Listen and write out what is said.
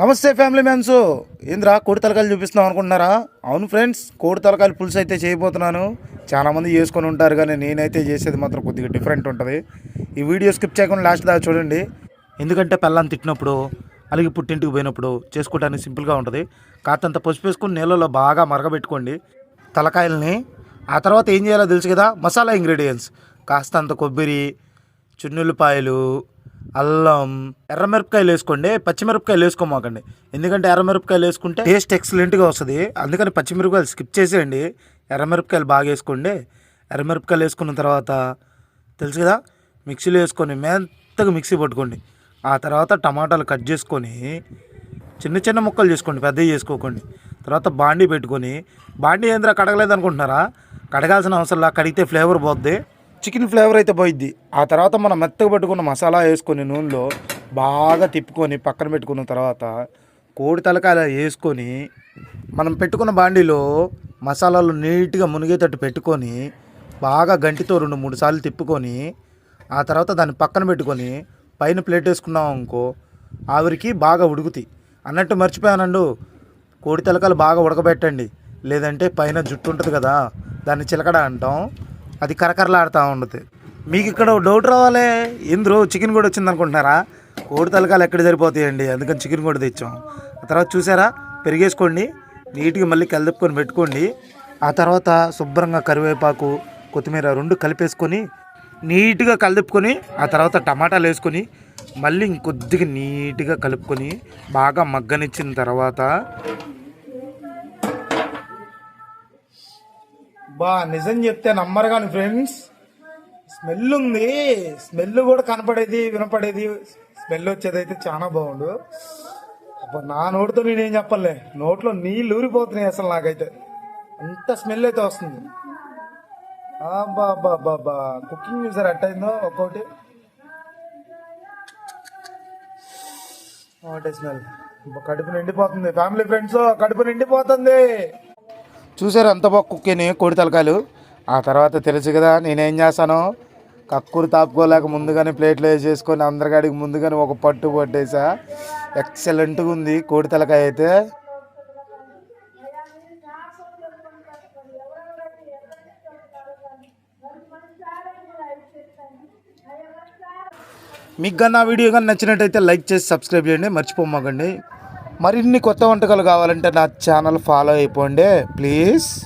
నమస్తే family man's ఏంద్రా కోడి తలకాయలు చూపిస్తున్నాం అనుకుంటున్నారా? అవును ఫ్రెండ్స్ కోడి తలకాయలు పులుసు అయితే చేయబోతున్నాను. చాలామంది చేసుకొని ఉంటారు కానీ నేనైతే చేసేది మాత్రం కొద్దిగా డిఫరెంట్ ఉంటుంది. ఈ వీడియో స్కిప్ చేయకుండా లాస్ట్ దాకా చూడండి. ఎందుకంటే పిల్లని తిట్టినప్పుడు అలాగే పుట్టింటికి పోయినప్పుడు చేసుకోవడానికి సింపుల్గా ఉంటుంది. కాతంత పసుపు వేసుకొని నీళ్ళలో బాగా మరగబెట్టుకోండి. తలకాయలని. ఆ తర్వాత ఏం చేయాలో తెలుసు కదా మసాలా ఇంగ్రీడియంట్స్ కాస్తంత కొబ్బరి చున్నుల్లిపాయలు అల్లం ఎర్రమిరపకాయలు వేసుకోండి పచ్చిమిరపకాయలు వేసుకోమాకండి. ఎందుకంటే ఎర్రమిరపకాయలు వేసుకుంటే టేస్ట్ ఎక్సలెంట్గా వస్తుంది. అందుకని పచ్చిమిరపకాయలు స్కిప్ చేసేయండి. ఎర్రమిరపకాయలు బాగా వేసుకోండి. ఎర్రమిరపకాయలు వేసుకున్న తర్వాత తెలుసు కదా మిక్సీలో వేసుకొని మెత్తగా మిక్సీ పట్టుకోండి. ఆ తర్వాత టమాటాలు కట్ చేసుకొని చిన్న చిన్న ముక్కలు చేసుకోండి పెద్దవి చేసుకోకండి. తర్వాత బాండీ పెట్టుకొని బాండీ ఏంద్రా కడగలేదు అనుకుంటున్నారా కడగాల్సిన అవసరం కడిగితే ఫ్లేవర్ పోద్ది. చికెన్ ఫ్లేవర్ అయితే పోయిద్ది. ఆ తర్వాత మనం మెత్తగా పెట్టుకున్న మసాలా వేసుకొని నూనెలో బాగా తిప్పుకొని పక్కన పెట్టుకున్న తర్వాత కోడి తలకాయలు వేసుకొని మనం పెట్టుకున్న బాండీలో మసాలాలు నీట్గా మునిగేటట్టు పెట్టుకొని బాగా గంటితో రెండు మూడు సార్లు తిప్పుకొని ఆ తర్వాత దాన్ని పక్కన పెట్టుకొని పైన ప్లేట్ వేసుకున్నాం అనుకో ఆవిరికి బాగా ఉడుకుతాయి. అన్నట్టు మర్చిపోయానండు. కోడి తలకాయలు బాగా ఉడకబెట్టండి. లేదంటే పైన జుట్టు ఉంటుంది కదా దాన్ని చిలకడ అంటాం. అది కరకరలాడుతూ ఉండదు మీకు ఇక్కడ డౌట్ రావాలి? ఎందులో చికెన్ కూడా వచ్చింది అనుకుంటున్నారా కోడి తలకాలు ఎక్కడ సరిపోతాయండి? అందుకని చికెన్ కూడా తెచ్చాం. ఆ తర్వాత చూసారా? పెరిగేసుకోండి. నీట్గా మళ్ళీ కలిపుకొని పెట్టుకోండి. ఆ తర్వాత శుభ్రంగా కరివేపాకు కొత్తిమీర రెండు కలిపేసుకొని నీట్గా కలిపుకొని ఆ తర్వాత టమాటాలు వేసుకొని మళ్ళీ ఇంకొద్దిగా నీట్గా కలుపుకొని బాగా మగ్గనిచ్చిన తర్వాత బా నిజం చెప్తే నమ్మరు కానీ ఫ్రెండ్స్ స్మెల్ ఉంది. స్మెల్ కూడా కనపడేది వినపడేది. స్మెల్ వచ్చేది అయితే చాలా బాగుండు. అబ్బా నా నోటితో నేనేం చెప్పలే? నోట్లో నీళ్ళు ఊరిపోతున్నాయి అసలు నాకైతే. అంత స్మెల్ అయితే వస్తుంది. అబ్బా అబ్బా అబ్బా అబ్బా. కుకింగ్ చూసారు అట్టయిందో? ఒక్కొక్కటి ఒకటే స్మెల్. కడుపు నిండిపోతుంది. ఫ్యామిలీ ఫ్రెండ్స్ కడుపు నిండిపోతుంది. చూసారు అంత బాగా కుక్కిని కోడి తలకాయలు. ఆ తర్వాత తెలుసు కదా నేనేం చేశాను కక్కురు తాపుకోలేక ముందుగానే ప్లేట్లో వేసేసుకొని అందరికాడికి ముందుగానే ఒక పట్టు పట్టేసా. ఎక్సలెంట్గా ఉంది కోడి తలకాయ అయితే. మీకు కానీ నా వీడియో కానీ నచ్చినట్టయితే లైక్ చేసి సబ్స్క్రైబ్ చేయండి. మర్చిపోమాకండి. మరిన్ని కొత్త వంటకాలు కావాలంటే నా ఛానల్ ఫాలో అయిపోండి. ప్లీజ్.